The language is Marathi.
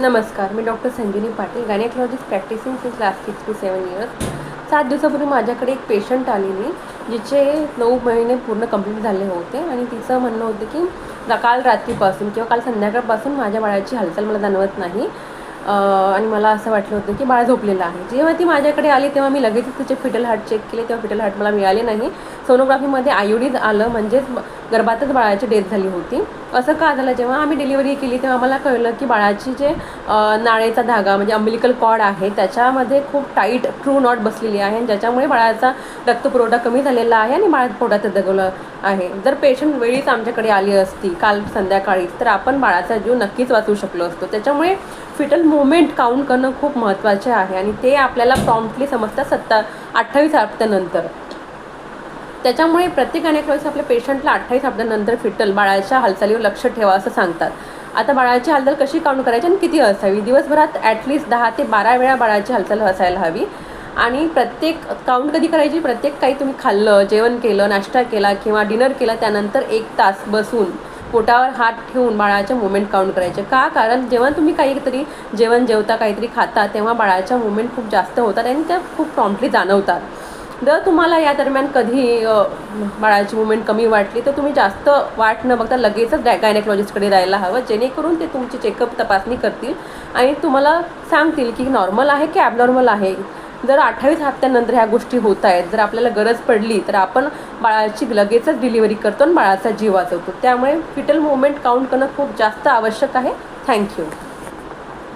नमस्कार मी doctor Sanjini Patil gynaecologist practising since last six to seven years सात दिवसापूर्वी माझ्याकडे एक पेशंट आलेली जिचे नऊ महिने पूर्ण कंप्लीट झाले होते आणि तिचं म्हणणं होतं की काल रात्रीपासून किंवा काल संध्याकाळपासून माझ्या बाळाची हालचाल मला जाणवत नाही. आणि मला असं वाटलं होतं की बाळ झोपलेलं आहे. जेव्हा ती माझ्याकडे आली तेव्हा मी लगेचच तिचे फिटल हार्ट चेक केले तेव्हा फिटल हार्ट मला मिळाले नाही. सोनोग्राफीमध्ये आयोडीज आलं म्हणजेच गर्भातच बाळाची डेथ झाली होती. असं का झालं? जेव्हा आम्ही डिलिव्हरी केली तेव्हा आम्हाला कळलं की बाळाची जे नाळेचा धागा म्हणजे अम्बिलिकल कॉड आहे त्याच्यामध्ये खूप टाईट ट्रू नॉट बसलेली आहे आणि ज्याच्यामुळे बाळाचा रक्तपुरवठा कमी झालेला आहे आणि बाळात पोटात दगवलं आहे. जर पेशंट वेळीच आमच्याकडे आली असती काल संध्याकाळीच तर आपण बाळाचा जीव नक्कीच वाचू शकलो असतो. त्याच्यामुळे फिटल मुवमेंट काउंट करणं खूप महत्त्वाचे आहे आणि ते आपल्याला प्रॉम्प्टली समजतं सत्ता अठ्ठावीस हप्त्यानंतर त्याच्यामुळे प्रत्येक अनेक आपल्या पेशंटला अठ्ठावीस हप्त्यानंतर फिटल बाळाच्या हालचालीवर लक्ष ठेवा असं सांगतात. आता बाळाची हालचाल कशी काउंट करायची आणि किती असावी? दिवसभरात ॲटलिस्ट दहा ते बारा वेळा बाळाची हालचाल असायला हवी. आणि प्रत्येक काउंट कधी करायची? प्रत्येक काही तुम्ही खाल्लं जेवण केलं नाश्ता केला किंवा डिनर केला त्यानंतर एक तास बसून पोटावर हात ठेवून बाळाच्या मुवमेंट काउंट करायचे. का? कारण जेव्हा तुम्ही काहीतरी जेवण जेवता काहीतरी खाता तेव्हा बाळाच्या मुवमेंट खूप जास्त होतात आणि त्या खूप प्रॉम्प्टली जाणवतात. जर तुम्हाला या दरम्यान कधी बाळाची मुवमेंट कमी वाटली तर तुम्ही जास्त वाट न बघता लगेचच गाय गायनेकॉलॉजिस्टकडे जायला हवं जेणेकरून ते तुमची चेकअप तपासणी करतील आणि तुम्हाला सांगतील की नॉर्मल आहे की ॲबनॉर्मल आहे. जर अठ्ठावीस हप्त्यानंतर ह्या गोष्टी होत आहेत जर आपल्याला गरज पडली तर आपण बाळाची लगेचच डिलिव्हरी करतो आणि बाळाचा जीव वाचवतो. त्यामुळे फिटल मुवमेंट काउंट करणं खूप जास्त आवश्यक आहे. थँक्यू